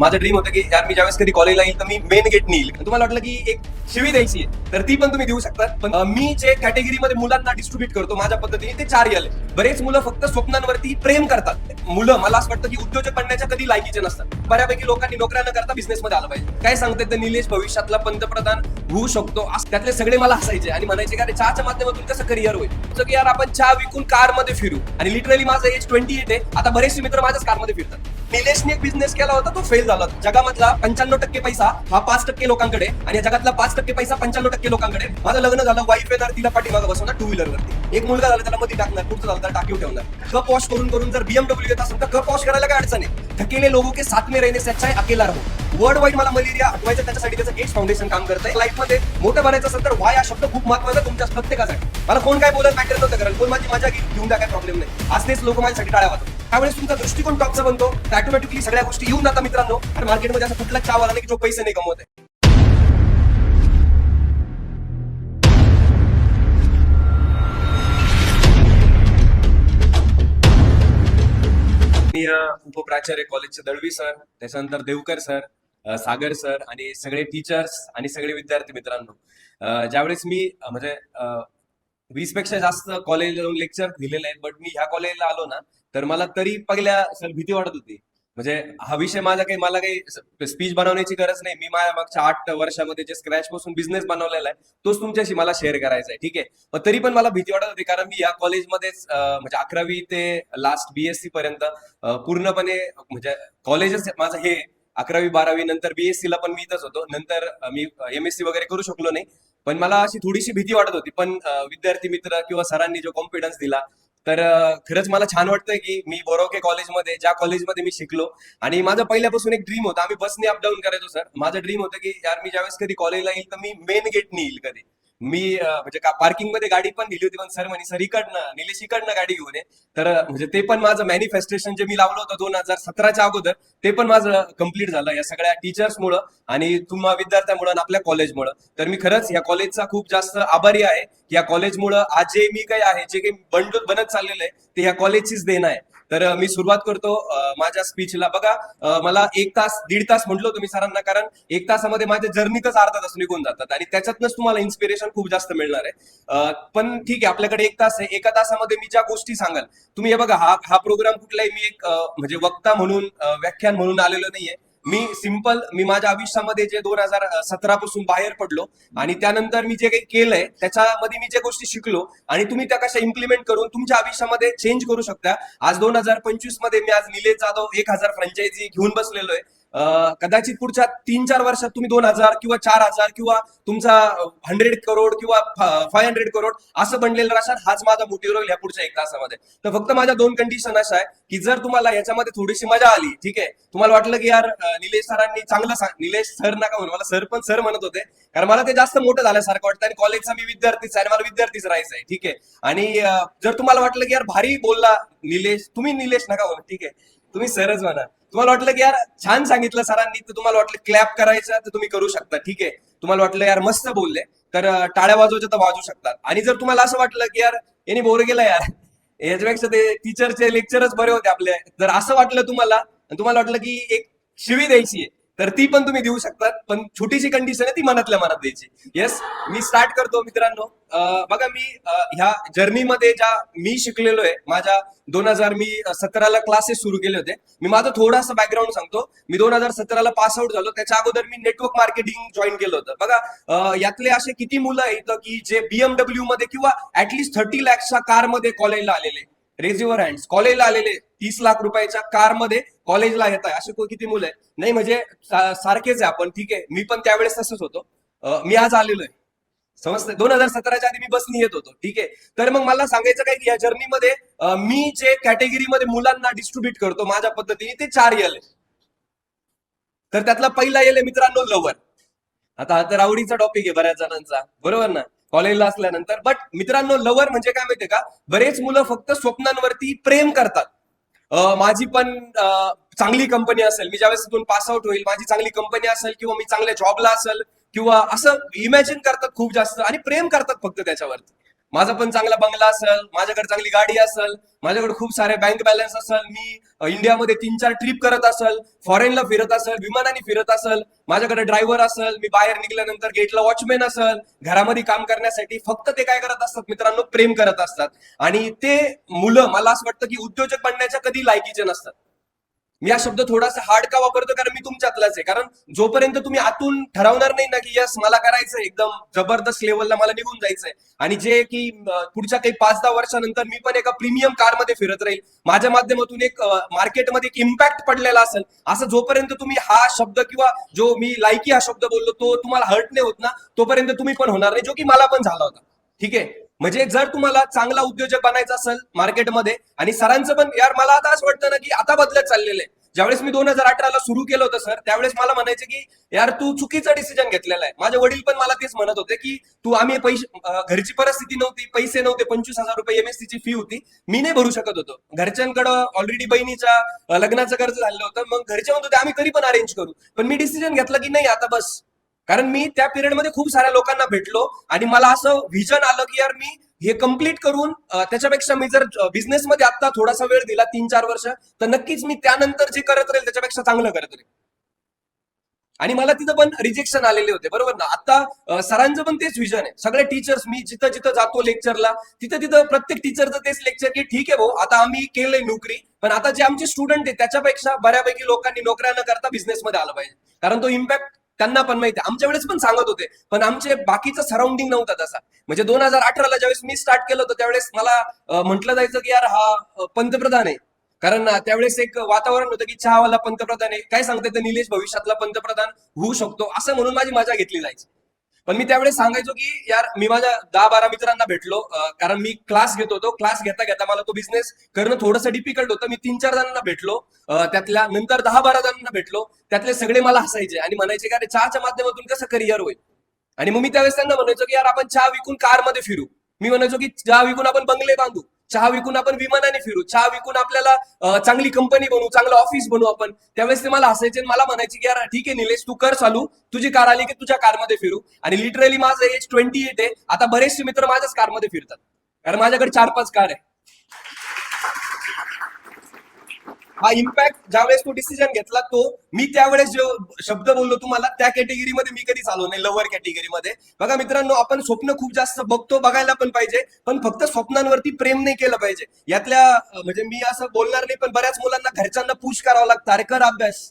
माझं ड्रीम होतं की यार मी ज्यावेळेस कधी कॉलेजला येईल तर मी मेन गेट नेईल तुम्हाला वाटलं की एक शिवी द्यायची आहे तर ती पण तुम्ही देऊ शकता. पण मी जे कॅटेगरीमध्ये मुलांना डिस्ट्रीब्युट करतो माझ्या पद्धतीने ते चार आले. बरेच मुलं फक्त स्वप्नांवरती प्रेम करतात. मुलं मला असं वाटतं की उद्योजक बनण्याच्या कधी लायकीचे नसतात. बऱ्यापैकी लोकांनी नोकऱ्या न करता बिझनेसमध्ये आलं पाहिजे. काय सांगते तर निलेश भविष्यातला पंतप्रधान होऊ शकतो त्यातले सगळे मला हसायचे आणि म्हणायचे की अरे चहाच्या माध्यमातून कसं करिअर होईल? की यार आपण चहा विकून कारमध्ये फिरू. आणि लिटरली माझं एज ट्वेंटी एट आहे. आता बरेचसे मित्र माझ्याच कारमध्ये फिरतात. निलेशने एक बिझनेस केला होता तो फेल झाला. जगामधला पंच्याण्णव टक्के पैसा हा पाच टक्के लोकांकडे आणि जगातला पाच टक्के पैसा पंच्याण्णव टक्के लोकांकडे माझं लग्न झालं वाईफ येणार तिला पाठीमागं बसवणार टू व्हीलर वरती. एक मुलगा झाला त्याला मध्ये टाकणार पुढचं झालं तर टाकीव ठेवणार. कप वॉश करून करून जर बीएमडब्ल्यू येत असेल तर कप वॉश करायला काय अडचण आहे? थकेले लोगों के साथ में रहने से अच्छा है अकेला रहो वर्ल्ड वाईड मला मलेरिया हटवायचं त्याच्यासाठी त्याचं गेट्स फाउंडेशन काम करतंय. लाईफमध्ये मोठं बनायचं असेल तर वाय हा शब्द खूप महत्त्वाचा तुमच्या प्रत्येकासाठी. मला कोण काय बोलत मॅटर नव्हतं कारण कोण माझी मजा घेऊन घेऊन द्या काय प्रॉब्लेम नाही. आज तेच लोक माझ्यासाठी टाळ्या वाजवतात. त्यावेळेस तुमचा दृष्टिकोन टॉपचा बनतो. तर ऑटोमॅटिकली सगळ्या गोष्टी येऊन जातात मित्रांनो. आणि मार्केटमध्ये असा कुठला चाव आला नाही की जो पैसे नाही कमवत आहे. उपप्राचार्य कॉलेजचे दळवी सर त्याच्यानंतर देवकर सर सागर सर आणि सगळे टीचर्स आणि सगळे विद्यार्थी मित्रांनो. ज्यावेळेस मी म्हणजे वीसपेक्षा जास्त कॉलेज लेक्चर दिलेले आहेत बट मी ह्या कॉलेजला आलो ना तर मला तरी पहिल्या सर भीती वाटत होती. म्हणजे हा विषय माझा काही मला काही स्पीच बनवण्याची गरज नाही. मी माझ्या मागच्या आठ वर्षामध्ये जे स्क्रॅच पासून बिझनेस बनवलेला आहे तोच तुमच्याशी मला शेअर करायचा आहे. ठीक आहे? पण तरी पण मला भीती वाटत होती कारण मी या कॉलेजमध्येच म्हणजे अकरावी ते लास्ट बीएससी पर्यंत पूर्णपणे म्हणजे कॉलेजच माझं हे अकरावी बारावी नंतर बीएससी ला पण मी इथंच होतो. नंतर मी एमएससी वगैरे करू शकलो नाही. पण मला अशी थोडीशी भीती वाटत होती. पण विद्यार्थी मित्र किंवा सरांनी जो कॉन्फिडन्स दिला तर खरंच मला छान वाटतंय की मी बोरोके कॉलेजमध्ये ज्या कॉलेजमध्ये मी शिकलो आणि माझं पहिल्यापासून एक ड्रीम होता. आम्ही बसने अपडाऊन करायचो सर माझं ड्रीम होतं की यार मी ज्यावेळेस कधी कॉलेजला येईल तर मी मेन गेटने येईल कधी. मी म्हणजे का पार्किंगमध्ये गाडी पण दिली होती पण सर म्हणे सर इकडनं निलेश इकडनं गाडी घेऊन ये. तर म्हणजे ते पण माझं मॅनिफेस्टेशन जे मी लावलं होतं दोन हजार सतराच्या अगोदर ते पण माझं कंप्लीट झालं या सगळ्या टीचर्समुळं आणि तुम्हा विद्यार्थ्यांमुळे आणि आपल्या कॉलेजमुळं तर मी खरंच या कॉलेजचा खूप जास्त आभारी आहे. की या कॉलेजमुळं आज जे मी काही आहे जे काही बंड बनत चाललेलं आहे ते या कॉलेजचीच देणं आहे. तर मी सुरुवात करतो माझ्या स्पीचला. बघा मला एक तास दीड तास म्हटलं होतं मी सरांना कारण एक तासामध्ये माझ्या जर्नीतच अर्धा तास निघून जातात आणि त्याच्यातनंच तुम्हाला इन्स्पिरेशन खूप जास्त मिळणार आहे. पण ठीक आहे आपल्याकडे एक तास आहे. एका तासामध्ये मी ज्या गोष्टी सांगाल तुम्ही हे बघा हा हा प्रोग्राम कुठलाही मी एक म्हणजे वक्ता म्हणून व्याख्यान म्हणून आलेलो नाहीये. मी सिंपल मी माझ्या आयुष्यामध्ये जे दोन हजार सतरा पासून बाहेर पडलो आणि त्यानंतर मी जे काही केलंय त्याच्यामध्ये मी ज्या गोष्टी शिकलो आणि तुम्ही त्या कशा इम्प्लिमेंट करून तुमच्या आयुष्यामध्ये चेंज करू शकता. आज दोन हजार पंचवीसमध्ये मी आज निलेश जाधव एक हजार फ्रँचायझी घेऊन बसलेलो आहे कदाचित पुढच्या तीन चार वर्षात तुम्ही दोन हजार किंवा चार हजार किंवा तुमचा हंड्रेड करोड किंवा फाय हंड्रेड करोड असं बनलेलं राहशाल हाच माझा मोटिव्ह राहील या पुढच्या एक तासामध्ये. तर फक्त माझ्या दोन कंडिशन अशा आहे की जर तुम्हाला याच्यामध्ये थोडीशी मजा आली ठीक आहे तुम्हाला वाटलं की यार निलेश सरांनी चांगलं सांग निलेश सर नका म्हणून मला सर पण सर म्हणत होते कारण मला ते जास्त मोठं झाल्यासारखं वाटतं आणि कॉलेजचा मी विद्यार्थीच आहे आणि मला विद्यार्थीच राहायचं आहे ठीक आहे. आणि जर तुम्हाला वाटलं की यार भारी बोलला निलेश तुम्ही निलेश नका म्हणून ठीक आहे. तुम्ही सरच म्हणा. तुम्हाला वाटलं की यार छान सांगितलं सरांनी तर तुम्हाला वाटलं क्लॅप करायचं तर तुम्ही करू शकता. ठीक आहे. तुम्हाला वाटलं यार मस्त बोलले. तर टाळ्या वाजवायच्या तर वाजू शकतात. आणि जर तुम्हाला असं वाटलं की यार यांनी बोर गेला यार याच्यापेक्षा ते टीचरचे लेक्चरच बरे होते आपले. जर असं वाटलं तुम्हाला आणि तुम्हाला वाटलं की एक शिवी द्यायची आहे तर ती पण तुम्ही देऊ शकतात. पण छोटीशी कंडिशन आहे ती मनातल्या मनात द्यायची. येस मी स्टार्ट करतो मित्रांनो. बघा मी ह्या जर्नीमध्ये ज्या मी शिकलेलो आहे माझ्या दोन हजार मी सतराला क्लासेस सुरू केले होते. मी माझं थोडासा बॅकग्राऊंड सांगतो. मी दोन हजार सतराला पास आउट झालो. त्याच्या अगोदर मी नेटवर्क मार्केटिंग जॉईन केलं होतं. बघा यातले असे किती मुलं आहेत की जे बीएमडब्ल्यू मध्ये किंवा ऍटलीस्ट थर्टी लॅक्सच्या कारमध्ये कॉलेजला आलेले रेझिवर हँड कॉलेजला आलेले तीस लाख रुपयाच्या कारमध्ये कॉलेजला येत आहे असे किती मुलं आहे नाही म्हणजे सारखेच आहे आपण. ठीक आहे. मी पण त्यावेळेस तसंच होतो. मी आज आलेलो आहे. समजतंय? दोन हजार सतराच्या आधी मी बसनी येत होतो. ठीक आहे. तर मग मला सांगायचं काय की या जर्नीमध्ये मी जे कॅटेगरीमध्ये मुलांना डिस्ट्रीब्युट करतो माझ्या पद्धतीने ते चार येल आहे तर त्यातला पहिला येल आहे मित्रांनो लवर आता तर आवडीचा टॉपिक आहे बऱ्याच जणांचा. बरोबर ना? कॉलेजला असल्यानंतर. बट मित्रांनो लवर म्हणजे काय माहितीये का? बरेच मुलं फक्त स्वप्नांवरती प्रेम करतात. माझी पण चांगली कंपनी असेल मी ज्यावेळेस तिथून पास आउट होईल माझी चांगली कंपनी असेल किंवा मी चांगल्या जॉबला असेल किंवा असं इमॅजिन करतात खूप जास्त आणि प्रेम करतात फक्त त्याच्यावरती. माझा पण चांगला बंगला असेल माझ्याकडे चांगली गाडी असेल माझ्याकडे खूप सारे बँक बॅलन्स असेल मी इंडियामध्ये तीन चार ट्रिप करत असेल फॉरेनला फिरत असेल विमानाने फिरत असेल माझ्याकडे ड्रायव्हर असेल मी बाहेर निघाल्यानंतर गेटला वॉचमॅन असेल घरामध्ये काम करण्यासाठी फक्त ते काय करत असतात मित्रांनो? प्रेम करत असतात. आणि ते मुलं मला असं वाटतं की उद्योजक बनण्याच्या कधी लायकीचे नसतात. मी हा शब्द थोडासा हार्ड का वापरतो? कारण मी तुमच्यातलाच आहे. कारण जोपर्यंत तुम्ही आतून ठरवणार नाही ना की यस मला करायचंय एकदम जबरदस्त लेवलला मला निघून जायचंय. आणि जे की पुढच्या काही पाच दहा वर्षानंतर मी पण एका प्रीमियम कारमध्ये फिरत राहील. माझ्या माध्यमातून एक मार्केटमध्ये एक इम्पॅक्ट पडलेला असेल. असं जोपर्यंत तुम्ही हा शब्द किंवा जो मी लायकी हा शब्द बोललो तो तुम्हाला हर्ट नाही होत ना तोपर्यंत तुम्ही पण होणार नाही जो की मला पण झाला होता. ठीक आहे? म्हणजे जर तुम्हाला चांगला उद्योजक बनायचा असेल मार्केटमध्ये आणि सरांचं पण यार मला आता असं वाटतं ना की आता बदलत चाललेलं आहे. ज्यावेळेस मी दोन हजार अठराला सुरू केलं होतं सर त्यावेळेस मला म्हणायचे की यार तू चुकीचा डिसिजन घेतलेला आहे. माझे वडील पण मला तेच म्हणत होते की तू आम्ही पैसे घरची परिस्थिती नव्हती पैसे नव्हते पंचवीस हजार रुपये एमएससीची फी होती मी नाही भरू शकत होतो. घरच्यांकडं ऑलरेडी बहिणीच्या लग्नाचं कर्ज झालं होतं मग घरचे म्हणत होते आम्ही तरी पण अरेंज करू. पण मी डिसिजन घेतला की नाही आता बस. कारण मी त्या पिरियडमध्ये खूप साऱ्या लोकांना भेटलो आणि मला असं व्हिजन आलं की यार मी हे कंप्लीट करून त्याच्यापेक्षा मी जर बिझनेसमध्ये आता थोडासा वेळ दिला तीन चार वर्ष तर नक्कीच मी त्यानंतर जे करत राहील त्याच्यापेक्षा चांगलं करत राहील. आणि मला तिथं पण रिजेक्शन आलेले होते बरोबर ना? आता सरांचं पण तेच विजन आहे. सगळे टीचर्स मी जिथं जिथं जातो लेक्चरला तिथं तिथं प्रत्येक टीचरचं तेच लेक्चर की ठीक आहे भाऊ आता आम्ही केलंय नोकरी पण आता जे आमचे स्टुडंट आहेत त्याच्यापेक्षा बऱ्यापैकी लोकांनी नोकऱ्या न करता बिझनेसमध्ये आलं पाहिजे. कारण तो इम्पॅक्ट त्यांना पण माहिती आमच्या वेळेस पण सांगत होते. पण आमचे बाकीचं सराउंडिंग नव्हता तसा. म्हणजे दोन हजार अठराला ज्यावेळेस मी स्टार्ट केलं होतं त्यावेळेस मला म्हटलं जायचं की यार हा पंतप्रधान आहे. कारण त्यावेळेस एक वातावरण होतं की चहावाला पंतप्रधान आहे. काय सांगते तर निलेश भविष्यातला पंतप्रधान होऊ शकतो असं म्हणून माझी मजा घेतली जायची. पण मी त्यावेळेस सांगायचो की यार मी माझ्या दहा बारा मित्रांना भेटलो कारण मी क्लास घेत होतो. क्लास घेता घेता मला तो बिझनेस करणं थोडंसं डिफिकल्ट होतं. मी तीन चार जणांना भेटलो. त्यातल्या नंतर दहा बारा जणांना भेटलो. त्यातले सगळे मला हसायचे आणि म्हणायचे की अरे चहाच्या माध्यमातून कसं करिअर होईल? आणि मग मी त्यावेळेस त्यांना म्हणायचो की यार आपण चहा विकून कारमध्ये फिरू. मी म्हणायचो की चहा विकून आपण बंगले बांधू. चहा विकून आपण विमानाने फिरू. चहा विकून आपल्याला चांगली कंपनी बनवू चांगलं ऑफिस बनवू आपण. त्यावेळेस ते मला हसायचे मला म्हणायचे की यार ठीक आहे निलेश तू कर चालू. तुझी कार आली की तुझ्या कारमध्ये फिरू. आणि लिटरली माझं एज ट्वेंटी एट आहे. आता बरेचसे मित्र माझ्याच कारमध्ये फिरतात. कारण माझ्याकडे चार पाच कार आहे. हा इम्पॅक्ट ज्यावेळेस तो डिसिजन घेतला तो मी त्यावेळेस जो शब्द बोललो तुम्हाला त्या कॅटेगरीमध्ये मी कधी चालू नाही लवर कॅटेगरीमध्ये बघा मित्रांनो आपण स्वप्न खूप जास्त बघतो बघायला पण पाहिजे पण फक्त स्वप्नांवरती प्रेम नाही केलं पाहिजे. यातल्या म्हणजे मी असं बोलणार नाही पण बऱ्याच मुलांना घरच्यांना पुश करावं लागतं. अरे कर अभ्यास.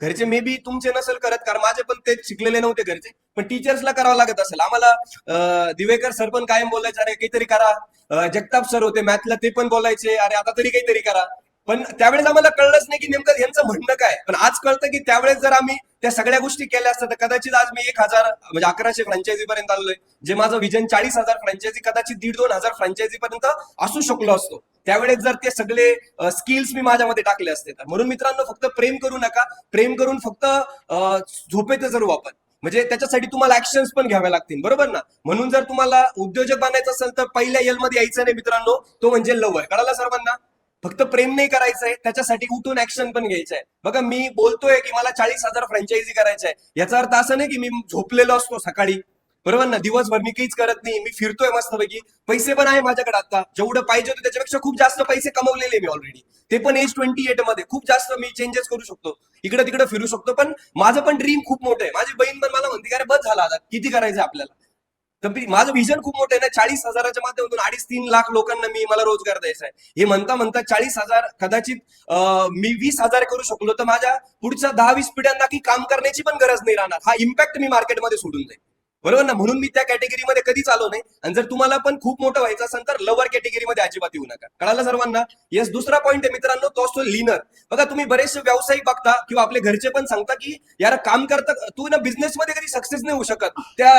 घरचे मे बी तुमचे नसेल करत कारण माझे पण ते शिकलेले नव्हते घरचे पण टीचर्सला करावं लागत असेल. आम्हाला दिवेकर सर पण कायम बोलायचे अरे काहीतरी करा. जगताप सर होते मॅथला ते पण बोलायचे अरे आता तरी काहीतरी करा. पण त्यावेळेस आम्हाला कळलंच नाही की नेमकं यांचं म्हणणं काय. पण आज कळतं की त्यावेळेस जर आम्ही त्या सगळ्या गोष्टी केल्या असतात तर कदाचित आज मी एक हजार म्हणजे अकराशे फ्रँचायझी पर्यंत आलोय जे माझं विजन चाळीस हजार फ्रँचायझी कदाचित दीड दोन हजार फ्रँचायझी पर्यंत असू शकलो असतो. त्यावेळेस जर ते सगळे स्किल्स मी माझ्यामध्ये टाकले असते तर म्हणून मित्रांनो फक्त प्रेम करू नका. प्रेम करून फक्त झोपेत जरू आपण म्हणजे त्याच्यासाठी तुम्हाला ऍक्शन्स पण घ्याव्या लागतील बरोबर ना? म्हणून जर तुम्हाला उद्योजक बनायचं असेल तर पहिल्या एलमध्ये यायचं नाही मित्रांनो तो म्हणजे लव आहे कळाला सर्वांना? फक्त प्रेम नाही करायचंय त्याच्यासाठी उठून ऍक्शन पण घ्यायचंय. बघा मी बोलतोय की मला चाळीस हजार फ्रँचायझी करायचंय. याचा अर्थ असं नाही की मी झोपलेलो असतो सकाळी. बरोबर ना? दिवसभर मी काहीच करत नाही. मी फिरतोय मस्तपैकी. पैसे पण आहे माझ्याकडे आता. जेवढं पाहिजे होतं त्याच्यापेक्षा खूप जास्त पैसे कमवलेले मी ऑलरेडी ते पण एज ट्वेंटी एटमध्ये. खूप जास्त मी चेंजेस करू शकतो. इकडे तिकडे फिरू शकतो. पण माझं पण ड्रीम खूप मोठं आहे. माझी बहीण पण मला म्हणते अरे बस झाला आता. किती करायचं आपल्याला? तर माझं विजन खूप मोठं आहे ना चाळीस हजाराच्या माध्यमातून अडीच तीन लाख लोकांना मी मला रोजगार द्यायचा आहे. हे म्हणता म्हणता चाळीस हजार कदाचित मी वीस हजार करू शकलो तर माझ्या पुढच्या दहा वीस पिढ्यांना की काम करण्याची पण गरज नाही राहणार. हा इम्पॅक्ट मी मार्केटमध्ये सोडून जाईल बरोबर ना? म्हणून मी त्या कॅटेगरीमध्ये कधीच आलो नाही. आणि जर तुम्हाला पण खूप मोठं व्हायचं असेल तर लवर कॅटेगरीमध्ये अजिबात येऊ नका. कळालं सर्वांना? येस दुसरा पॉईंट आहे मित्रांनो तो असतो लिनर बघा तुम्ही बरेचसे व्यावसायिक बघता किंवा आपले घरचे पण सांगता की यार काम करता तू ना बिझनेस मध्ये कधी सक्सेस नाही होऊ शकत. त्या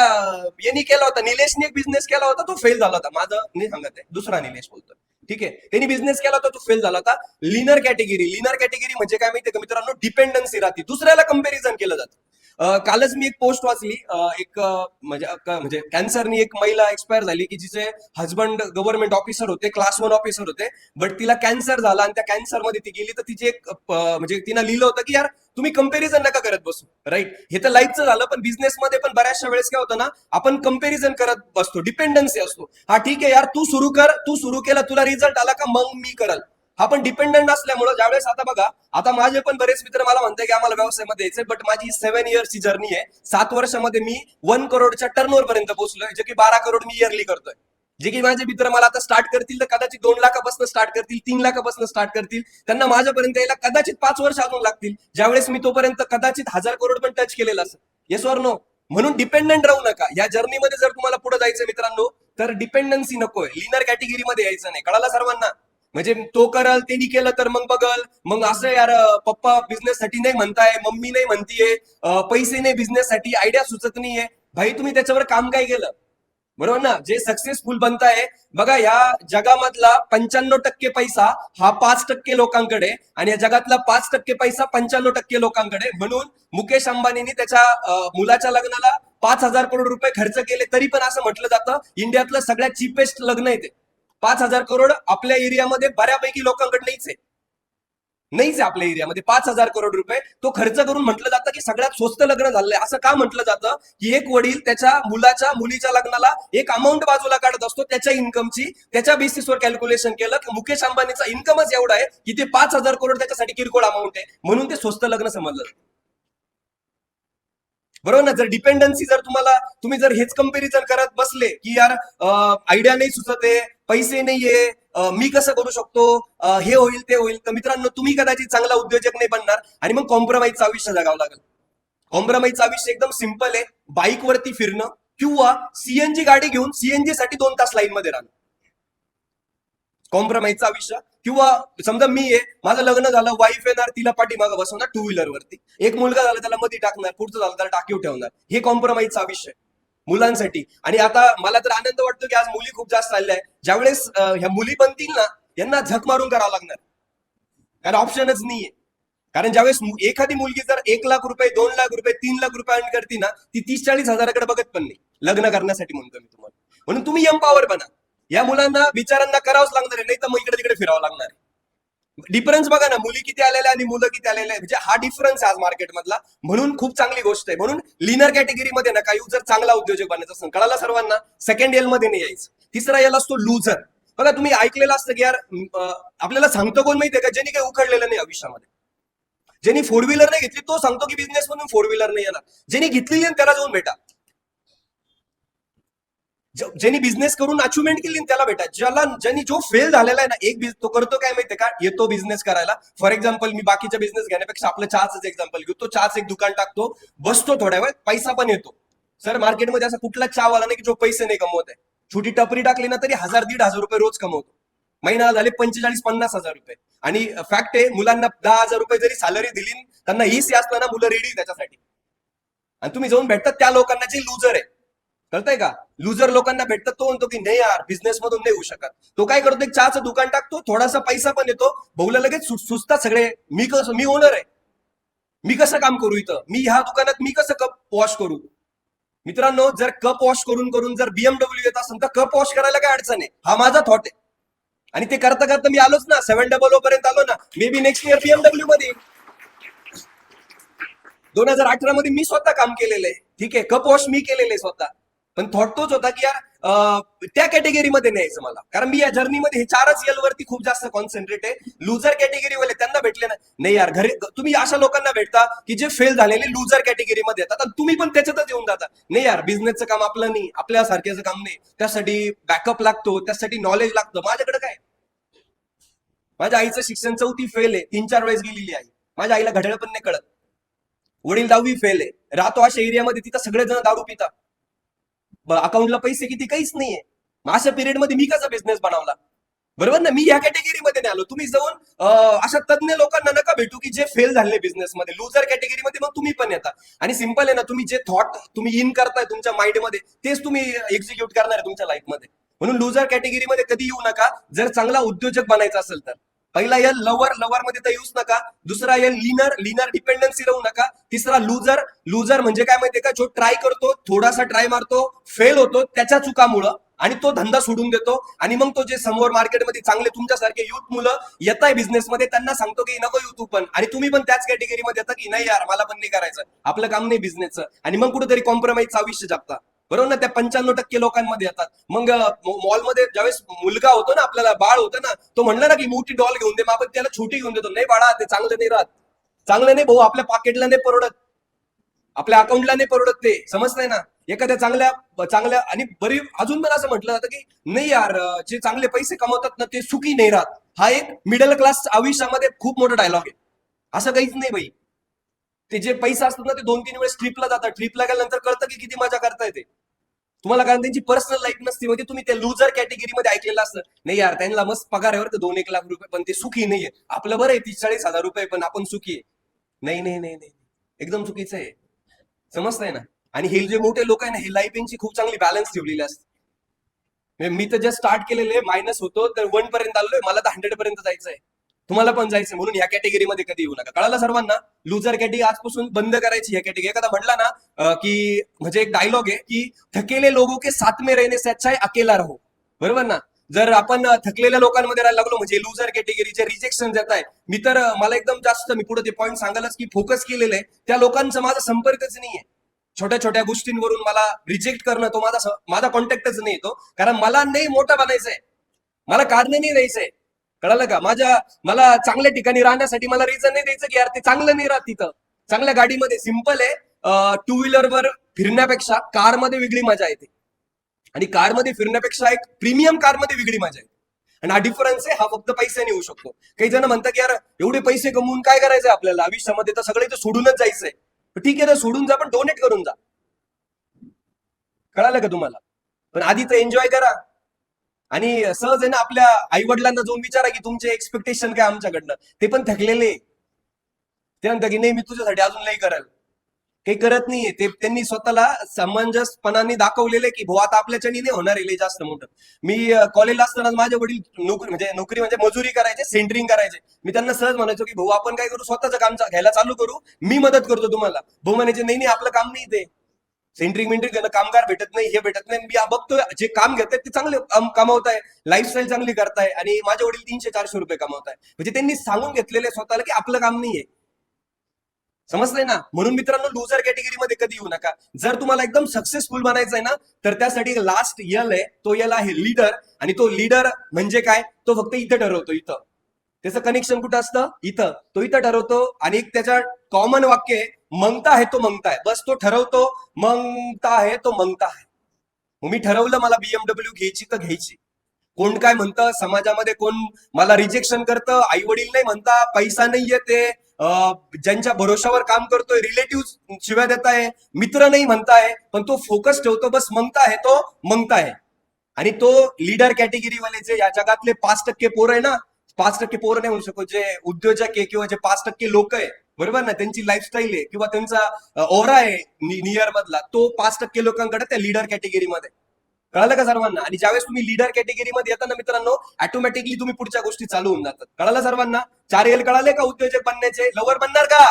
यांनी केला होता निलेशने एक बिझनेस केला होता तो फेल झाला होता. माझं नाही सांगत आहे. दुसरा निलेश बोलतो ठीक आहे? त्यांनी बिझनेस केला होता तो फेल झाला होता. लिनर कॅटेगरी लिनर कॅटेगरी म्हणजे काय माहितीये का मित्रांनो? डिपेंडन्सी राहते. दुसऱ्याला कंपॅरिझन केलं जातं. कालच मी एक पोस्ट वाचली. एक म्हणजे म्हणजे कॅन्सरनी एक महिला एक्सपायर झाली की जिचे हजबंड गव्हर्नमेंट ऑफिसर होते क्लास वन ऑफिसर होते बट तिला कॅन्सर झाला आणि त्या कॅन्सरमध्ये ती गेली तर तिचे एक म्हणजे तिनं लिहिलं होतं की यार तुम्ही कंपॅरिझन नका करत बसू. राईट हे तर लाईफचं झालं पण बिझनेसमध्ये पण बऱ्याचशा वेळेस काय होतं ना आपण कंपॅरिझन करत बसतो डिपेंडन्सी असतो. हा ठीक आहे यार तू सुरू कर तू सुरू केला तुला रिझल्ट आला का मग मी करल. आपण डिपेंडंट असल्यामुळं ज्यावेळेस आता बघा आता माझे पण बरेच मित्र मला म्हणते की आम्हाला व्यवसायामध्ये यायचंय बट माझी सेव्हन इयर्सची जर्नी आहे. सात वर्षामध्ये मी वन करोडच्या टर्नओव्हर पर्यंत पोहोचलोय जे की बारा करोड मी इयरली करतोय. जे की माझे मित्र मला आता स्टार्ट करतील तर कदाचित दोन लाखापासून स्टार्ट करतील तीन लाखापासून स्टार्ट करतील. त्यांना माझ्यापर्यंत यायला कदाचित पाच वर्ष अजून लागतील. ज्यावेळेस मी तोपर्यंत कदाचित हजार करोड पण टच केलेला असेल. येस वर नो म्हणून डिपेंडंट राहू नका. या जर्नीमध्ये जर तुम्हाला पुढे जायचं मित्रांनो तर डिपेंडन्सी नकोय. लिनर कॅटेगरीमध्ये यायचं नाही. कळाला सर्वांना? म्हणजे तो करल त्यांनी केलं तर मग बघल. मग असं यार पप्पा बिझनेस साठी नाही म्हणताय मम्मी नाही म्हणतीये पैसे नाही बिझनेस साठी आयडिया सुचत नाहीये. भाई तुम्ही त्याच्यावर काम काय केलं? बरोबर ना? जे सक्सेसफुल बनताय बघा या जगामधला पंच्याण्णव टक्के पैसा हा पाच टक्के लोकांकडे आणि या जगातला पाच टक्के पैसा पंच्याण्णव टक्के लोकांकडे. म्हणून मुकेश अंबानींनी त्याच्या मुलाच्या लग्नाला पाच हजार करोड रुपये खर्च केले तरी पण असं म्हटलं जातं इंडियातलं सगळ्यात चिपेस्ट लग्न आहे ते. पाच हजार करोड आपल्या एरियामध्ये बऱ्यापैकी लोकांकडे नाहीच आहे. नाहीच आहे आपल्या एरियामध्ये. पाच हजार करोड रुपये. तो खर्च करून म्हटलं जातं की सगळ्यात स्वस्त लग्न झालंय असं का म्हटलं जातं? की एक वडील त्याच्या मुलाच्या मुलीच्या लग्नाला एक अमाऊंट बाजूला काढत असतो. त्याच्या इन्कमची त्याच्या बेसिसवर कॅल्क्युलेशन केलं की मुकेश अंबानीचा इन्कमच एवढा आहे की ते पाच हजार करोड त्याच्यासाठी किरकोळ अमाऊंट आहे. म्हणून ते स्वस्त लग्न समजलं जातं. बरोबर ना? जर डिपेंडन्सी जर तुम्हाला तुम्ही जर हेच कम्पेरिझन करत बसले की यार आयडिया नाही सुचत आहे पैसे नाहीये मी कसं करू शकतो? हे होईल ते होईल. तर मित्रांनो तुम्ही कदाचित चांगला उद्योजक नाही बनणार आणि मग कॉम्प्रोमाइजचं आयुष्य जगावं लागेल. कॉम्प्रोमाइजचं आयुष्य एकदम सिंपल आहे. बाईक वरती फिरणं किंवा सीएनजी गाडी घेऊन सीएनजी साठी दोन तास लाईन मध्ये राहणं. कॉम्प्रोमाइजचं आयुष्य किंवा समजा मी आहे माझं लग्न झालं वाईफ येणार तिला पाठीमागं बसवणार टू व्हीलर वरती. एक मुलगा झाला त्याला मध्ये टाकणार पुढचं झालं त्याला टाकीव ठेवणार. हे कॉम्प्रोमाइजचं आयुष्य आहे मुलांसाठी. आणि आता मला तर आनंद वाटतो की आज मुली खूप जास्त आलेल्या आहे ज्यावेळेस ह्या मुली बनतील ना यांना झक मारून करावं लागणार. कारण ऑप्शनच नाहीये. कारण ज्यावेळेस एखादी मुलगी जर एक लाख रुपये दोन लाख रुपये तीन लाख रुपये अर्न करते ना ती तीस चाळीस हजाराकडे बघत पण नाही. लग्न करण्यासाठी म्हणतो मी तुम्हाला. म्हणून तुम्ही एम्पॉवर बना. या मुलांना विचारांना करावंच लागणार आहे नाही तर मग इकडे तिकडे फिरावं लागणार आहे. डिफरन्स बघा ना मुली किती आलेल्या आणि मुलं किती आलेले म्हणजे हा डिफरन्स आज मार्केटमधला म्हणून खूप चांगली गोष्ट आहे. म्हणून लिनर कॅटेगरीमध्ये ना काही जर चांगला उद्योजक बनायचा असेल कळाला सर्वांना? सेकंड एलमध्ये नाही यायचं. तिसरा एल असतो लुझर बघा तुम्ही ऐकलेलं असतं की यार आपल्याला सांगतो कोण माहितीये का? ज्यांनी काही उखडलेलं नाही आयुष्यामध्ये. ज्यांनी फोर व्हीलर नाही घेतली तो सांगतो की बिझनेस मधून फोर व्हीलर नाही येणार. ज्यांनी घेतलेली त्याला जाऊन भेटा. ज्यांनी बिझनेस करून अचिव्हमेंट केली त्याला भेटा. ज्याला ज्यांनी जो फेल झालेला आहे ना एक तो करतो काय माहितीये का? येतो बिझनेस करायला. फॉर एक्झाम्पल मी बाकीच्या बिझनेस घेण्यापेक्षा आपलं चहाच एक्झाम्पल घेऊ. तो चहाच एक दुकान टाकतो बसतो थोड्या वेळ पैसा पण येतो. सर मार्केटमध्ये असा कुठला चहावाला नाही की जो पैसे नाही कमवत आहे. छोटी टपरी टाकली ना तरी हजार दीड हजार रुपये रोज कमवतो. महिना झाले पंचेचाळीस पन्नास हजार रुपये. आणि फॅक्ट आहे मुलांना दहा हजार रुपये जरी सॅलरी दिली त्यांना ईसी असलं ना मुलं रेडी त्याच्यासाठी. आणि तुम्ही जाऊन भेटतात त्या लोकांना जे लुजर आहे. कळतंय का? लुजर लोकांना भेटतात तो म्हणतो की नाही यार बिझनेस मधून नाही होऊ शकत. तो काय करतो? एक चहाचं दुकान टाकतो थोडासा पैसा पण येतो भाऊला लगेच सु- सुचतात सगळे मी कसं मी ओनर आहे. मी कसं काम करू इथं? मी ह्या दुकानात मी कसं कप वॉश करू? मित्रांनो जर कप वॉश करून करून जर बीएमडब्ल्यू येत असेल तर कप वॉश करायला काय अडचण आहे? हा माझा थॉट आहे. आणि ते करता करता मी आलोच ना सेव्हन डबल ओ पर्यंत आलो ना maybe next year BMW मध्ये. दोन हजार अठरा मध्ये मी स्वतः काम केलेलं आहे. ठीक आहे कप वॉश मी केलेलं आहे स्वतः. पण थॉट तोच होता की यार त्या कॅटेगरीमध्ये न्यायचं मला. कारण मी या जर्नीमध्ये हे चारच एल वरती खूप जास्त कॉन्सन्ट्रेट आहे. लुजर कॅटेगरी वाले त्यांना भेटले ना. नाही यार घरी तुम्ही अशा लोकांना भेटता की जे फेल झालेले लुजर कॅटेगरीमध्ये येतात. आणि तुम्ही पण त्याच्यातच येऊन जाता. नाही यार बिझनेसचं काम आपलं नाही. आपल्या सारख्याचं काम नाही. त्यासाठी बॅकअप लागतो. त्यासाठी नॉलेज लागतं. माझ्याकडे काय? माझ्या आईचं शिक्षण चौथी फेल आहे. तीन चार वेळेस गेलेली आहे माझ्या आईला घड्याळ पण नाही कळत. वडील दहावी फेल आहे. राहतो अशा एरियामध्ये तिथं सगळेजण दारू पितात. अकाउंटला पैसे किती? काहीच नाहीये. मग अशा पिरियडमध्ये मी कसा बिझनेस बनवला? बरोबर ना? मी या कॅटेगरीमध्ये नाही आलो. तुम्ही जाऊन अशा तज्ञ लोकांना नका भेटू की जे फेल झाले बिझनेसमध्ये लुजर कॅटेगरीमध्ये मग तुम्ही पण येता. आणि सिंपल आहे ना तुम्ही जे थॉट तुम्ही इन करताय तुमच्या माइंडमध्ये तेच तुम्ही एक्झिक्यूट करणार आहे तुमच्या लाईफमध्ये म्हणून लुजर कॅटेगरीमध्ये कधी येऊ नका. जर चांगला उद्योजक बनायचा असेल तर. पहिला यल लवर लवर मध्ये तर येऊच नका. दुसरा यल लिनर लिनर डिपेंडन्सी राहू नका. तिसरा लुजर लुजर म्हणजे काय माहितीये का? जो ट्राय करतो थोडासा ट्राय मारतो फेल होतो त्याच्या चुकामुळं आणि तो धंदा सोडून देतो. आणि मग तो जे समोर मार्केटमध्ये चांगले तुमच्यासारखे युथ मुलं येत आहे बिझनेसमध्ये त्यांना सांगतो की नको युथ तू पण. आणि तुम्ही पण त्याच कॅटेगरीमध्ये येता की नाही यार मला पण नाही करायचं. आपलं काम नाही बिझनेसचं आणि मग कुठेतरी कॉम्प्रोमाइज आयुष्य जगता. बरोबर ना? त्या पंच्याण्णव टक्के लोकांमध्ये येतात. मग मॉलमध्ये ज्यावेळेस मुलगा होतो ना आपल्याला बाळ होतं ना तो म्हणला ना की मोठी डॉल घेऊन दे मग आपण त्याला छोटी घेऊन देतो. नाही बाळा ते चांगलं नाही राहत. चांगलं नाही भाऊ आपल्या पाकिटला नाही परवडत. आपल्या अकाउंटला नाही परवडत ते. समजतंय ना? एखाद्या चांगल्या चांगल्या आणि बरी अजून पण असं म्हटलं जातं की नाही यार जे चांगले पैसे कमवतात ना ते सुखी नाही राहत. हा एक मिडल क्लास आयुष्यामध्ये खूप मोठा डायलॉग आहे. असं काहीच नाही बाई ते जे पैसे असतात ना ते दोन तीन वेळेस ट्रिपला जातात. ट्रिपला गेल्यानंतर कळतं की किती मजा करताय ते. तुम्हाला कारण त्यांची पर्सनल लाईफ नसते म्हणजे तुम्ही त्या लुजर कॅटेगरीमध्ये ऐकलेलं असतं. नाही यार त्यांना मस्त पगार आहे दोन एक लाख रुपये पण ते सुखी नाहीये. आपलं बरं आहे तीस चाळीस हजार रुपये पण आपण सुखी आहे. नाही नाही नाही नाही. एकदम चुकीचं आहे. समजतंय ना? आणि हे जे मोठे लोक आहे ना हे लाईफ यांची खूप चांगली बॅलन्स ठेवलेली असते. म्हणजे मी तर जस्ट स्टार्ट केलेले मायनस होतो तर वन पर्यंत आलोय मला तर हंड्रेड पर्यंत जायचं आहे तुम्हाला पण जायचंय म्हणून या कॅटेगरीमध्ये कधी येऊ नका. कळालं सर्वांना? लुजर कॅटेगरी आजपासून बंद करायची या कॅटेगरी एखादा म्हटला ना की म्हणजे एक डायलॉग आहे की थकेले लोगों के साथ में रहने से अच्छा है अकेला रहो. बरोबर ना? जर आपण थकलेल्या लोकांमध्ये राहायला लागलो म्हणजे लुजर कॅटेगरीचे रिजेक्शन जात आहे मी तर मला एकदम जास्त मी पुढे ते पॉईंट सांगायलाच की फोकस केलेलं आहे. त्या लोकांचा माझा संपर्कच नाहीये. छोट्या छोट्या गोष्टींवरून मला रिजेक्ट करणं तो माझा माझा कॉन्टॅक्टच नाही येतो कारण मला नाही मोठा बनायचंय. मला कारण नाही द्यायचंय. कळालं का? माझ्या मला चांगल्या ठिकाणी राहण्यासाठी मला रिझन नाही द्यायचं की यार ते चांगलं नाही राहत तिथं. चांगल्या गाडीमध्ये सिंपल आहे. टू व्हीलरवर फिरण्यापेक्षा कारमध्ये वेगळी मजा येते. आणि कारमध्ये फिरण्यापेक्षा एक प्रीमियम कारमध्ये वेगळी मजा येते. आणि हा डिफरन्स आहे हा फक्त पैशाने येऊ शकतो. काही जण म्हणतात की यार एवढे पैसे कमवून काय करायचंय आपल्याला? आयुष्यामध्ये तर सगळे सोडूनच जायचंय. ठीक आहे तर सोडून जा पण डोनेट करून जा. कळालं का तुम्हाला? पण आधी तर एन्जॉय करा. आणि सहज आहे ना आपल्या आई वडिलांना जाऊन विचारा की तुमचे एक्सपेक्टेशन काय आमच्याकडनं. ते पण थकलेले ते म्हणतात की नाही मी तुझ्यासाठी अजून लई करेल. काही करत नाहीये. ते त्यांनी स्वतःला समंजसपणाने दाखवलेले की भाऊ आता आपल्याच्यानी नाही होणार आहे लई जास्त मोठं. मी कॉलेजला असताना माझे वडील नोकरी म्हणजे नोकरी म्हणजे मजुरी करायचे सेंटरिंग करायचे. मी त्यांना सहज म्हणायचो की भाऊ आपण काय करू? स्वतःचं काम घ्यायला चालू करू. मी मदत करतो तुम्हाला. भाऊ म्हणायचे नाही नाही आपलं काम नाही ते. सेंट्रिंग मिंट्रिंग त्यांना कामगार भेटत नाही हे भेटत नाही. मी बघतोय जे काम घेत आहेत ते चांगले कमावत आहे लाईफस्टाईल चांगली करताय आणि माझे वडील तीनशे चारशे रुपये कमावत आहे म्हणजे त्यांनी सांगून घेतलेले स्वतःला की आपलं काम नाहीये. समजलंय ना? म्हणून मित्रांनो लुजर कॅटेगरीमध्ये कधी येऊ नका. जर तुम्हाला एकदम सक्सेसफुल बनायचं आहे ना तर त्यासाठी लास्ट यल आहे तो यल आहे लीडर आणि तो लीडर म्हणजे काय? तो फक्त इथं ठरवतो इथं. त्याचं कनेक्शन कुठं असतं? इथं. तो इथं ठरवतो आणि एक त्याच्या कॉमन वाक्य आहे मंगता आहे तो मंगता आहे बस तो ठरवतो मंगता आहे तो मंगता आहे मग मी ठरवलं मला बीएमडब्ल्यू घ्यायची तर घ्यायची. कोण काय म्हणतं? समाजामध्ये कोण मला रिजेक्शन करतं? आई वडील नाही म्हणता पैसा नाही येते ज्यांच्या भरोशावर काम करतोय रिलेटिव्ह शिव्या देत आहे मित्र नाही म्हणताय पण तो फोकस ठेवतो बस मंगता आहे तो मंगता आहे आणि तो लीडर कॅटेगरीवाले जे या जगातले पाच टक्के पोर आहे ना पाच टक्के पोर नाही म्हणू शकत जे उद्योजक आहे किंवा जे पाच टक्के लोक आहे बरोबर ना? त्यांची लाईफस्टाईल आहे किंवा त्यांचा ओरा आहे नियर मधला तो पाच टक्के लोकांकडे त्या लीडर कॅटेगरीमध्ये कळालं का सर्वांना? आणि ज्यावेळेस तुम्ही लीडर कॅटेगरीमध्ये येताना मित्रांनो ऑटोमॅटिकली तुम्ही पुढच्या गोष्टी चालू होऊन जातात. कळालं सर्वांना? चार एल कळाले का उद्योजक बनण्याचे? लवर बनणार का?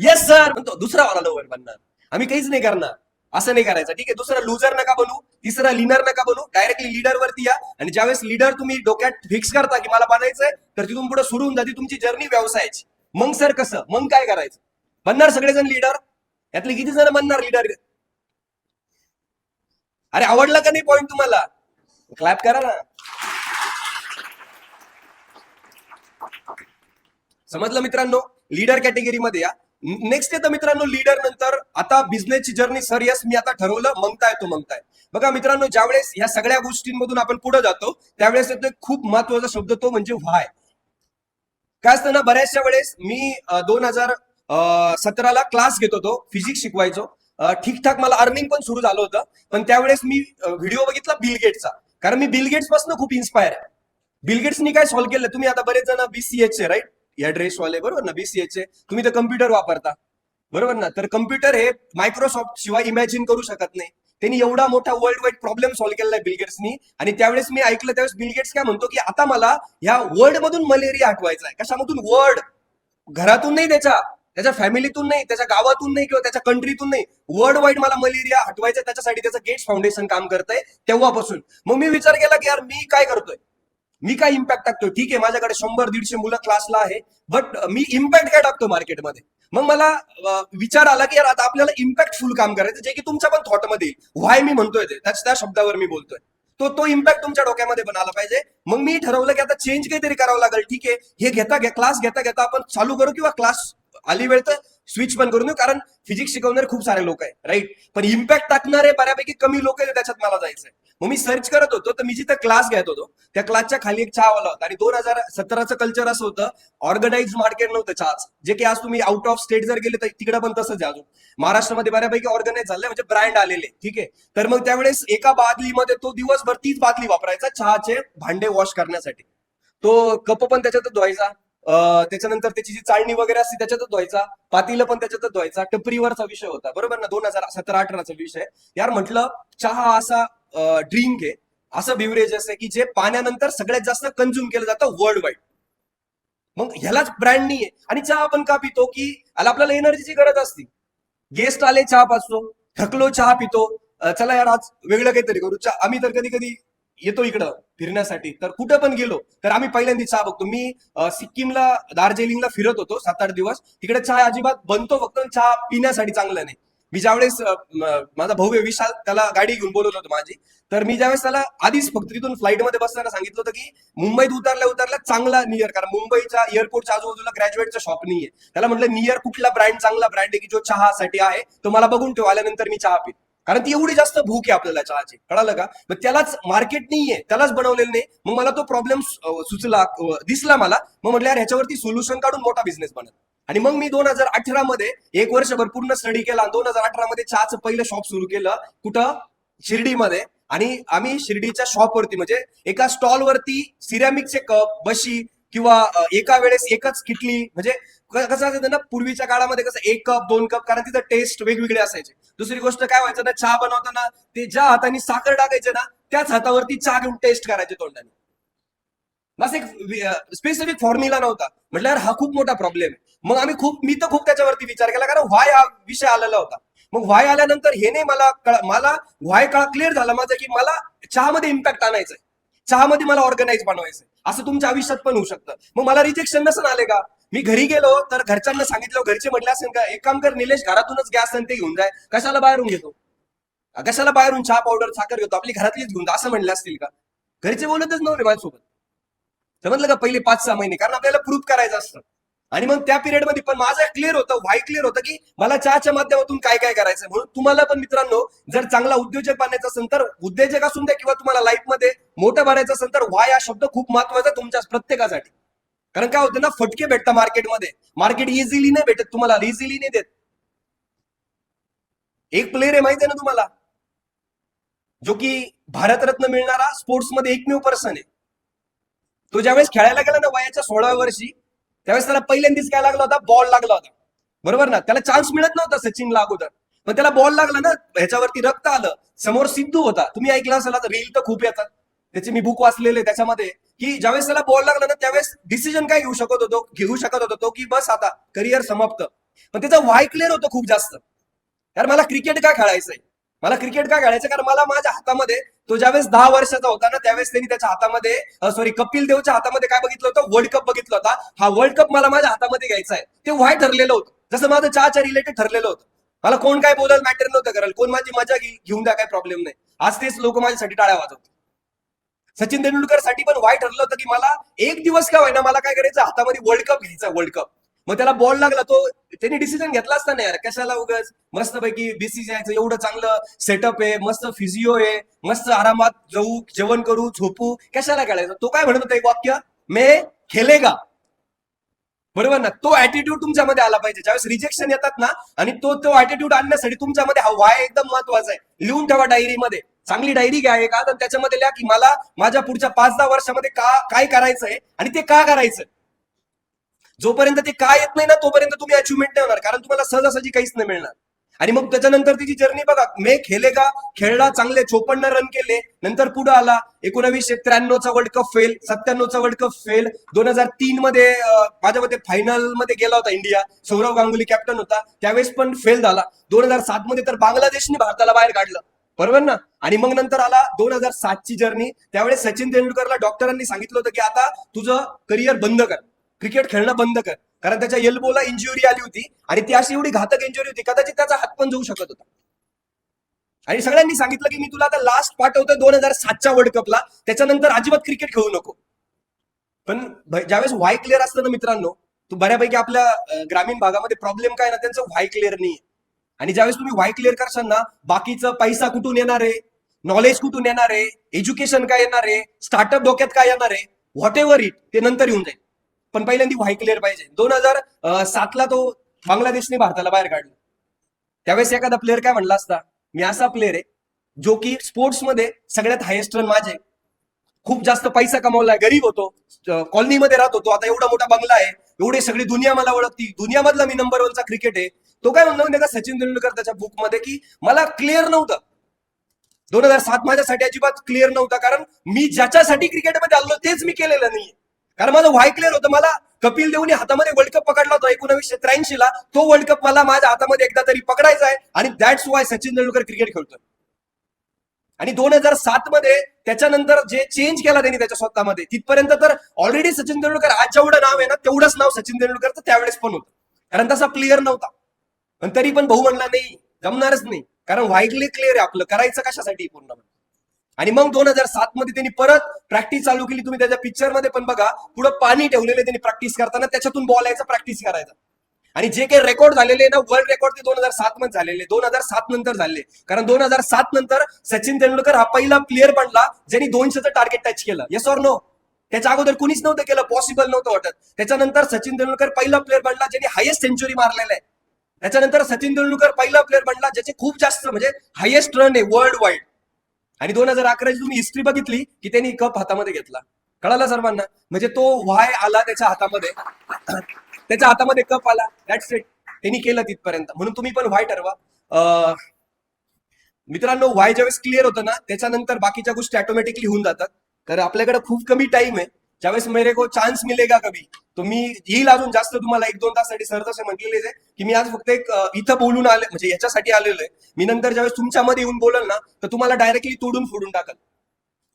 येस सर म्हणतो दुसरा वाला लवर बनणार. आम्ही काहीच नाही करणार. असं नाही करायचं. ठीक आहे दुसरा लुजर नका बनू. तिसरा लिनर नका बनू. डायरेक्टली लीडर वरती या. आणि ज्यावेळेस लीडर तुम्ही डोक्यात फिक्स करता की मला बनायचंय तर तिथून पुढे सुरू होऊन जाते तुमची जर्नी व्यवसायाची. मग सर कसं? मग काय करायचं? बनणार सगळेजण लीडर यातले किती जण बनणार लीडर अरे आवडला का नाही पॉइंट तुम्हाला? क्लॅप करा ना. समजलं मित्रांनो? लीडर कॅटेगरीमध्ये या. नेक्स्ट येतं मित्रांनो लीडर नंतर. आता बिझनेसची जर्नी सर यस मी आता ठरवलं मंगताय तो मंगताय बघा मित्रांनो ज्यावेळेस या सगळ्या गोष्टींमधून आपण पुढे जातो त्यावेळेस खूप महत्त्वाचा शब्द तो म्हणजे व्हाय काय असतं ना बऱ्याचशा वेळेस मी दोन हजार सतराला क्लास घेत होतो फिजिक्स शिकवायचो. ठीकठाक मला अर्निंग पण सुरू झालं होतं पण त्यावेळेस मी व्हिडिओ बघितला बिल गेटचा कारण मी बिल गेट्सपासून खूप इन्स्पायर आहे. बिल गेट्सनी काय सॉल्व्ह केलं? तुम्ही आता बरेच जण बीसीएच चे राईट या ड्रेसवाले बरोबर ना? बीसीएच चे. तुम्ही तर कम्प्युटर वापरता. बरोबर ना? तर कम्प्युटर हे मायक्रोसॉफ्ट शिवाय इमॅजिन करू शकत नाही. त्यांनी एवढा मोठा वर्ल्ड वाईड प्रॉब्लेम सॉल्व्ह केलेला आहे बिलगेट्सनी आणि त्यावेळेस मी ऐकलं त्यावेळेस बिलगेट्स काय म्हणतो की आता मला ह्या वर्ल्ड मधून मलेरिया हटवायचा आहे. कशामधून? वर्ल्ड घरातून नाही त्याच्या त्याच्या फॅमिलीतून नाही त्याच्या गावातून नाही किंवा त्याच्या कंट्रीतून नाही. वर्ल्ड वाईड मला मलेरिया हटवायचा त्याच्यासाठी त्याचं गेट्स फाउंडेशन काम करतंय तेव्हापासून. मग मी विचार केला की यार मी काय करतोय? मी काय इम्पॅक्ट टाकतोय? ठीक आहे माझ्याकडे शंभर दीडशे मुलं क्लासला आहे बट मी इम्पॅक्ट काय टाकतो मार्केटमध्ये मग मला विचार आला की यार आता आपल्याला इम्पॅक्टफुल काम करायचं जे की तुमच्या पण थॉटमध्ये व्हाय मी म्हणतोय ते? त्याच त्या शब्दावर मी बोलतोय. तो तो इम्पॅक्ट तुमच्या डोक्यामध्ये पण आला पाहिजे. मग मी ठरवलं की आता चेंज काहीतरी करावं लागेल. ठीक आहे. हे घेता घ्या क्लास घेता घेता आपण चालू करू किंवा क्लास आली वेळ तर स्विच पण करून देऊ कारण फिजिक्स शिकवणारे खूप सारे लोक आहे राईट पण इम्पॅक्ट टाकणारे बऱ्यापैकी कमी लोक आहेत त्याच्यात मला जायचंय. मग मी सर्च करत होतो तर मी जिथं क्लास घेत होतो त्या क्लासच्या खाली एक चहावाला होता. आणि दोन हजार सतराचं कल्चर असं होतं ऑर्गनाइज मार्केट नव्हतं चहाच जे की आज तुम्ही आउट ऑफ स्टेट जर गेले तर तिकडे पण तसंच आहे अजून. महाराष्ट्रामध्ये बऱ्यापैकी ऑर्गनाइज झालंय म्हणजे ब्रँड आलेले ठीक आहे? तर मग त्यावेळेस एका बादलीमध्ये तो दिवसभर तीच बादली वापरायचा चहाचे भांडे वॉश करण्यासाठी. तो कप पण त्याच्यातच धुवायचा. त्याच्यानंतर त्याची जी चाळणी वगैरे असते त्याच्यातच धुवायचा. पातीला पण त्याच्यातच धुवायचा. टपरीवरचा विषय होता. बरोबर ना? दोन हजार सतरा अठराचा विषय. यार म्हटलं चहा असा ड्रिंक आहे. असं बिवरेज असं की जे पाण्यानंतर सगळ्यात जास्त कन्झ्युम केलं जातं वर्ल्ड वाईड मग ह्यालाच ब्रँड नाही आहे आणि चहा आपण का पितो? की आपल्याला एनर्जीची गरज असते. गेस्ट आले चहा पाचतो थकलो चहा पितो. चला यार आज वेगळं काहीतरी करू. चहा आम्ही तर कधी कधी येतो इकडं फिरण्यासाठी. तर कुठं पण गेलो तर आम्ही पहिल्यांदा चहा बघतो. मी सिक्कीमला दार्जिलिंगला फिरत होतो सात आठ दिवस. तिकडे चहा अजिबात बनतो फक्त चहा पिण्यासाठी चांगला नाही. मी ज्यावेळेस माझा भाऊ आहे विशाल त्याला गाडी घेऊन बोलवलं होतं माझी तर मी ज्यावेळेस त्याला आधीच फक्त तिथून फ्लाईटमध्ये बसताना सांगितलं होतं की मुंबईत उतरल्या उतरल्या चांगला नियर कारण मुंबईच्या एअरपोर्टच्या आजूबाजूला ग्रॅज्युएटचा शॉप नाहीये. त्याला म्हटलं नियर कुठला ब्रँड चांगला ब्रँड आहे की जो चहासाठी आहे तो मला बघून ठेव आल्यानंतर मी चहा पित कारण ती एवढी जास्त भूक आहे आपल्याला चहाची. कळालं का? मग त्यालाच मार्केट नाहीये. त्यालाच बनवलेलं नाही. मग मला तो प्रॉब्लेम सुचला दिसला मला. मग म्हटलं यार ह्याच्यावरती सोल्युशन काढून मोठा बिझनेस बनत आणि मग मी दोन हजार अठरा मध्ये एक वर्षभर पूर्ण स्टडी केला. दोन हजार अठरा मध्ये चहाचं पहिलं शॉप सुरू केलं. कुठं? शिर्डीमध्ये. आणि आम्ही शिर्डीच्या शॉपवरती म्हणजे एका स्टॉलवरती सिरॅमिकचे कप बशी किंवा एका वेळेस एकच किटली म्हणजे कसं असायचं ना पूर्वीच्या काळामध्ये कसं एक कप दोन कप कारण तिथं टेस्ट वेगवेगळे असायचे. दुसरी गोष्ट काय व्हायचं ना चहा बनवताना ते ज्या हाताने साखर टाकायचे ना त्याच हातावरती चहा घेऊन टेस्ट करायचे तोंडाने. बस एक स्पेसिफिक फॉर्म्युला नव्हता. म्हटल्यावर हा खूप मोठा प्रॉब्लेम आहे. मग आम्ही खूप मी तर खूप त्याच्यावरती विचार केला कारण व्हाय हा विषय आलेला होता. मग व्हाय आल्यानंतर हे नाही मला मला व्हाय काळ क्लिअर झाला माझं की मला चहामध्ये इम्पॅक्ट आणायचंय. चहामध्ये मला ऑर्गनाईज बनवायचं असं तुमच्या आयुष्यात पण होऊ शकतं. मग मला रिजेक्शन नसून आले का? मी घरी गेलो तर घरच्यांना सांगितलं घरचे म्हटले असेल का एक काम कर निलेश घरातूनच गॅस आणि ते घेऊन जाय. कशाला बाहेरून घेतो? कशाला बाहेरून चहा पावडर साखर घेतो? आपली घरातलीच घेऊन जा असं म्हणलं असतील का? घरचे बोलतच नव्हते माझ्यासोबत. समजलं का? पहिले पाच सहा महिने कारण आपल्याला प्रूफ करायचं असतं. आणि मग त्या पिरियडमध्ये पण माझं क्लिअर होतं व्हाय क्लिअर होतं की मला चहाच्या माध्यमातून काय काय करायचं म्हणून तुम्हाला पण मित्रांनो जर चांगला उद्योजक बनायचं असेल तर उद्योजक असून द्या किंवा तुम्हाला लाईफमध्ये मोठं बनायचं असेल तर व्हाय हा शब्द खूप महत्त्वाचा तुमच्या प्रत्येकासाठी. कारण काय होतं ना फटके भेटतात मार्केटमध्ये. मार्केट इझिली नाही भेटत तुम्हाला इझिली नाही देत. एक प्लेअर आहे माहिती आहे ना तुम्हाला? जो की भारतरत्न मिळणारा स्पोर्ट्समध्ये एकमेव पर्सन आहे. तो ज्यावेळेस खेळायला गेला ना वयाच्या सोळाव्या वर्षी त्यावेळेस त्याला पहिल्यांदाच काय लागला होता? बॉल लागला होता. बरोबर ना? त्याला चान्स मिळत नव्हता सचिनला अगोदर. पण त्याला बॉल लागला ना ह्याच्यावरती रक्त आलं. समोर सिद्धू होता. तुम्ही ऐकलं असेल रील तर खूप येतात. त्याचे मी बुक वाचलेले त्याच्यामध्ये. की ज्यावेळेस त्याला बॉल लागला ना त्यावेळेस डिसिजन काय घेऊ शकत होतो घेऊ शकत होतो तो की बस आता करिअर समाप्त. पण त्याचा वाय क्लिअर होतो खूप जास्त. यार मला क्रिकेट का खेळायचंय? मला क्रिकेट का खेळायचं कारण मला माझ्या हातामध्ये तो ज्यावेळेस दहा वर्षाचा होता ना त्यावेळेस त्यांनी त्याच्या हातामध्ये सॉरी कपिल देवच्या हातामध्ये काय बघितलं होतं? वर्ल्ड कप बघितलं होता. हा वर्ल्ड कप मला माझ्या हातामध्ये घ्यायचा आहे. ते व्हाय ठरलेलं होतं. जसं माझं चहाच्या रिलेटेड ठरलेलं होतं. मला कोण काय बोलायला मॅटर नव्हतं करायला. कोण माझी मजा घेऊन द्या काय प्रॉब्लेम नाही. आज तेच लोक माझ्यासाठी टाळ्या वाजवतात. सचिन तेंडुलकरसाठी पण वाईट ठरलं होतं की मला एक दिवस का होईना मला काय करायचं? हातामध्ये वर्ल्ड कप घ्यायचा वर्ल्ड कप मग त्याला बॉल लागला तो त्यांनी डिसिजन घेतला असता ना यार कशाला उगाच? मस्तपैकी बीसीसीआयचं एवढं चांगलं सेटअप आहे मस्त फिजिओ आहे मस्त आरामात जाऊ जेवण करू झोपू कशाला खेळायचं? तो काय म्हणत होता एक वाक्य? मे खेलेगा. बरोबर ना? तो ऍटिट्यूड तुमच्यामध्ये आला पाहिजे. ज्यावेळेस रिजेक्शन येतात ना आणि तो तो ऍटिट्यूड आणण्यासाठी तुमच्यामध्ये हा वाय एकदम महत्त्वाचा आहे. लिहून ठेवा डायरीमध्ये चांगली डायरी घ्या का? तर त्याच्यामध्ये लिहा की मला माझ्या पुढच्या पाच दहा वर्षामध्ये का काय करायचंय आणि ते का करायचं जोपर्यंत ते का येत नाही ना तोपर्यंत तुम्ही अचिव्हमेंट नाही होणार कारण तुम्हाला सहजासहजी काहीच नाही मिळणार. आणि मग त्याच्यानंतर तिची जर्नी बघा. मे का? खेळला चांगले चोपन्न रन केले नंतर पुढे आला. एकोणावीसशे त्र्याण्णवचा वर्ल्ड कप फेल सत्त्याण्णवचा वर्ल्ड कप फेल दोन हजार तीन मध्ये माझ्या मते फायनलमध्ये गेला होता इंडिया सौरव गांगुली कॅप्टन होता. त्यावेळेस पण फेल झाला. दोन हजार सात मध्ये तर बांगलादेशने भारताला बाहेर काढलं. बरोबर ना. आणि मग नंतर आला दोन हजार सातची जर्नी त्यावेळेस सचिन तेंडुलकरला डॉक्टरांनी सांगितलं होतं की आता तुझं करिअर बंद कर. क्रिकेट खेळणं बंद कर. कारण त्याच्या एल्बोला इंजुरी आली होती. आणि ती अशी एवढी घातक इंजुरी होती कदाचित त्याचा हात पण जाऊ शकत होता. आणि सगळ्यांनी सांगितलं की मी तुला आता लास्ट पाठवतोय दोन हजार सातच्या वर्ल्ड कपला त्याच्यानंतर अजिबात क्रिकेट खेळू नको. पण ज्यावेळेस व्हाय क्लिअर असतं ना मित्रांनो तू बऱ्यापैकी आपल्या ग्रामीण भागामध्ये प्रॉब्लेम काय ना त्यांचं व्हाय क्लिअर नाही आणि ज्यावेळेस तुम्ही व्हाय क्लिअर करशाल ना बाकीचं पैसा कुठून येणार आहे? नॉलेज कुठून येणार आहे? एज्युकेशन काय येणार आहे? स्टार्टअप डोक्यात काय येणार आहे? व्हॉट एव्हर इट ते नंतर येऊन जाईल. पण पहिल्यांदा व्हाय क्लिअर पाहिजे. दोन हजार सातला तो बांगलादेशने भारताला बाहेर काढला. त्यावेळेस एखादा प्लेअर काय म्हणला असता? मी असा प्लेअर आहे जो की स्पोर्ट्समध्ये सगळ्यात हायेस्ट रन माझे. खूप जास्त पैसा कमावलाय गरीब होतो. कॉलनीमध्ये राहत होतो. आता एवढा मोठा बंगला आहे. एवढे सगळी दुनिया मला ओळखती दुनियामधला मी नंबर वनचा क्रिकेट आहे. तो काय म्हणतो का सचिन तेंडुलकर त्याच्या बुकमध्ये की मला क्लिअर नव्हतं. दोन हजार सात माझ्यासाठी अजिबात क्लिअर नव्हता कारण मी ज्याच्यासाठी क्रिकेटमध्ये आलो तेच मी केलेलं नाहीये. कारण माझं व्हाय क्लिअर होतं. मला कपिल देवनी हातामध्ये वर्ल्ड कप पकडला होता एकोणीसशे त्र्याऐंशी ला. तो वर्ल्ड कप मला माझ्या हातामध्ये एकदा तरी पकडायचा आहे आणि that's why Sachin Tendulkar cricket खेळतोय. आणि दोन हजार सात मध्ये त्याच्यानंतर जे चेंज केला त्यांनी त्याच्या स्वतःमध्ये तिथपर्यंत तर ऑलरेडी सचिन तेंडुलकर आज जेवढं नाव आहे ना तेवढंच नाव सचिन तेंडुलकरचं त्यावेळेस पण होतं. कारण तसा क्लिअर नव्हता. पण तरी पण भाऊ म्हणला नाही जमणारच नाही. कारण व्हाईटली क्लिअर आहे आपलं. करायचं कशासाठी पूर्ण आणि मग दोन हजार सात मध्ये त्यांनी परत प्रॅक्टिस चालू केली. तुम्ही त्याच्या पिक्चरमध्ये पण बघा पुढे पाणी ठेवलेले त्यांनी प्रॅक्टिस करताना. त्याच्यातून बॉल यायचा प्रॅक्टिस करायचा. आणि जे काही रेकॉर्ड झालेले ना वर्ल्ड रेकॉर्ड ते दोन हजार सात मध्ये झालेले. दोन हजार सात नंतर झाले. कारण दोन हजार सात नंतर सचिन तेंडुलकर हा पहिला प्लेअर बनला ज्यांनी दोनशेचं टार्गेट टच केलं. येस ऑर नो त्याच्या अगोदर कुणीच नव्हतं केलं. पॉसिबल नव्हतं वाटत. त्याच्यानंतर सचिन तेंडुलकर पहिला प्लेअर बनला ज्यांनी हायेस्ट सेंचुरी मारलेला आहे. त्याच्यानंतर सचिन तेंडुलकर पहिला प्लेअर बनला ज्याचे खूप जास्त म्हणजे हायेस्ट रन आहे वर्ल्ड वाईड आणि दोन हजार अकराची तुम्ही हिस्ट्री बघितली की त्यांनी कप हातामध्ये घेतला. कळाला सर्वांना? म्हणजे तो व्हाय आला त्याच्या हातामध्ये. त्याच्या हातामध्ये कप आला. दॅट्स इट त्यांनी केलं तिथपर्यंत. म्हणून तुम्ही पण व्हाय ठरवा. मित्रांनो व्हाय ज्यावेळेस क्लिअर होतं ना त्याच्यानंतर बाकीच्या गोष्टी ऑटोमॅटिकली होऊन जातात. तर आपल्याकडे खूप कमी टाइम आहे. ज्यावेळेस मेरे को चान्स मिलेगा कभी तो मी येईल अजून जास्त तुम्हाला एक दोन तासाठी सर तसे म्हटलेलेच आहे की मी आज फक्त एक इथं बोलून आले म्हणजे याच्यासाठी आलेलो आहे. मी नंतर ज्यावेळेस तुमच्यामध्ये येऊन बोलल ना तर तुम्हाला डायरेक्टली तोडून फोडून टाकल.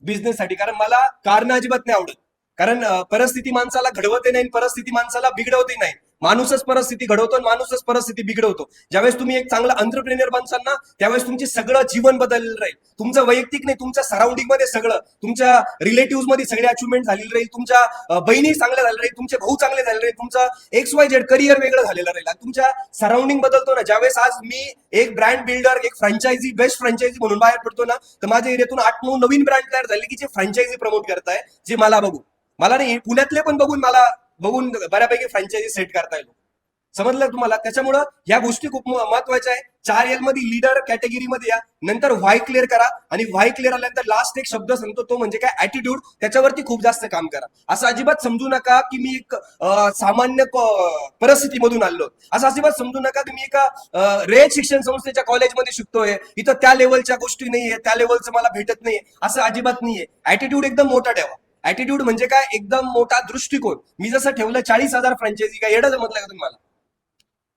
बिझनेस साठी. कारण मला कारण अजिबात नाही आवडत. कारण परिस्थिती माणसाला घडवते नाही परिस्थिती माणसाला बिघडवते नाही. माणूसच परिस्थिती घडवतो आणि माणूसच परिस्थिती बिघडवतो. ज्यावेळेस तुम्ही एक चांगला अंतरप्रेनियर बनसाल ना त्यावेळेस तुमचे सगळं जीवन बदललेलं राहील. तुमचं वैयक्तिक नाही तुमच्या सराउंडिंगमध्ये सगळं तुमच्या रिलेटिव्हमध्ये सगळे अचिव्हमेंट झालेली राहील तुमच्या बहिणी चांगल्या झाल्या राहील तुमचे भाऊ चांगले झाले राहील तुमचं एक्स वाय झेड करिअर वेगळं झालेलं राहील. आणि तुमच्या सराउंडिंग बदलतो ना. ज्यावेळेस आज मी एक ब्रँड बिल्डर एक फ्रँचायझी बेस्ट फ्रँचायझी म्हणून बाहेर पडतो ना तर माझ्या एरियातून आठ नऊ नवीन ब्रँड तयार झाले की जे फ्रँचायझी प्रमोट करताय जे मला बघू. मला नाही पुण्यातले पण बघून मला बघून बऱ्यापैकी फ्रँचायझी सेट करता येईल समजलं तुम्हाला? त्याच्यामुळं या गोष्टी खूप महत्त्वाच्या आहे. चार एलमध्ये लीडर कॅटेगरी मध्ये या. नंतर व्हाय क्लिअर करा आणि व्हाय क्लिअर आल्यानंतर लास्ट एक शब्द सांगतो तो म्हणजे काय? ऍटिट्यूड त्याच्यावरती खूप जास्त काम करा. असं अजिबात समजू नका की मी एक सामान्य परिस्थितीमधून आलो. असं अजिबात समजू नका की मी एका रेट शिक्षण संस्थेच्या कॉलेजमध्ये शिकतोय. इथं त्या लेवलच्या गोष्टी नाहीये. त्या लेवलचं मला भेटत नाहीये. असं अजिबात नाहीये. ऍटिट्यूड एकदम मोठा ठेवा. ऍटिट्यूड म्हणजे काय? एकदम मोठा दृष्टिकोन. मी जसं ठेवलं चाळीस हजार फ्रँचायझी काय येडं जमतलं का तुम्हाला?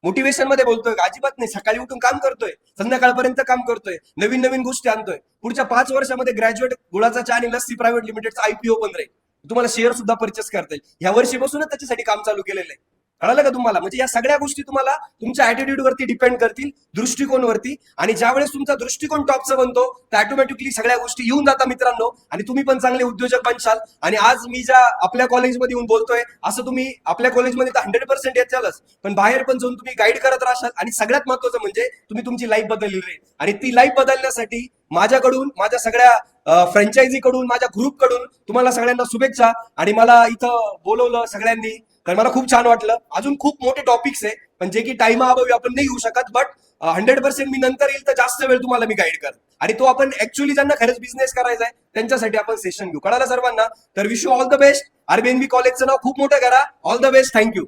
मोटिवेशनमध्ये बोलतोय अजिबात नाही. सकाळी उठून काम करतोय. संध्याकाळपर्यंत काम करतोय. नवीन नवीन गोष्टी आणतोय. पुढच्या पाच वर्षामध्ये ग्रॅज्युएट गुळाचा चहा आणि लस्सी प्रायव्हेट लिमिटेडचा आयपीओ पण राहील. तुम्हाला शेअर सुद्धा परचेस करता येईल. ह्या वर्षीपासूनच त्याच्यासाठी काम चालू केलेलं आहे. कळलं का तुम्हाला? म्हणजे या सगळ्या गोष्टी तुम्हाला तुमच्या अॅटिट्यूड वरती डिपेंड करतील दृष्टिकोनवरती. आणि ज्यावेळेस तुमचा दृष्टिकोन टॉपचा बनतो तर ऑटोमॅटिकली सगळ्या गोष्टी येऊन जातात मित्रांनो. आणि तुम्ही पण चांगले उद्योजक बनशाल. आणि आज मी ज्या आपल्या कॉलेजमध्ये येऊन बोलतोय असं तुम्ही आपल्या कॉलेजमध्ये तर हंड्रेड पर्सेंट येतालच. पण बाहेर पण जाऊन तुम्ही गाईड करत राहाल आणि सगळ्यात महत्वाचं म्हणजे तुम्ही तुमची लाईफ बदलली राहील आणि ती लाईफ बदलण्यासाठी माझ्याकडून माझ्या सगळ्या फ्रँचायझी कडून माझ्या ग्रुपकडून तुम्हाला सगळ्यांना शुभेच्छा. आणि मला इथं बोलवलं सगळ्यांनी तर मला खूप छान वाटलं. अजून खूप मोठे टॉपिक्स आहे. पण जे की टाइमाअभावी आपण नाही येऊ शकत बट हंड्रेड पर्सेंट मी नंतर येईल तर जास्त वेळ तुम्हाला मी गाईड कर आणि तो आपण ऍक्च्युअली ज्यांना खरंच बिझनेस करायचा आहे त्यांच्यासाठी आपण सेशन घेऊ. कळाला सर्वांना? तर wish you all the best RBNB कॉलेजचं नाव खूप मोठं करा. All the best thank you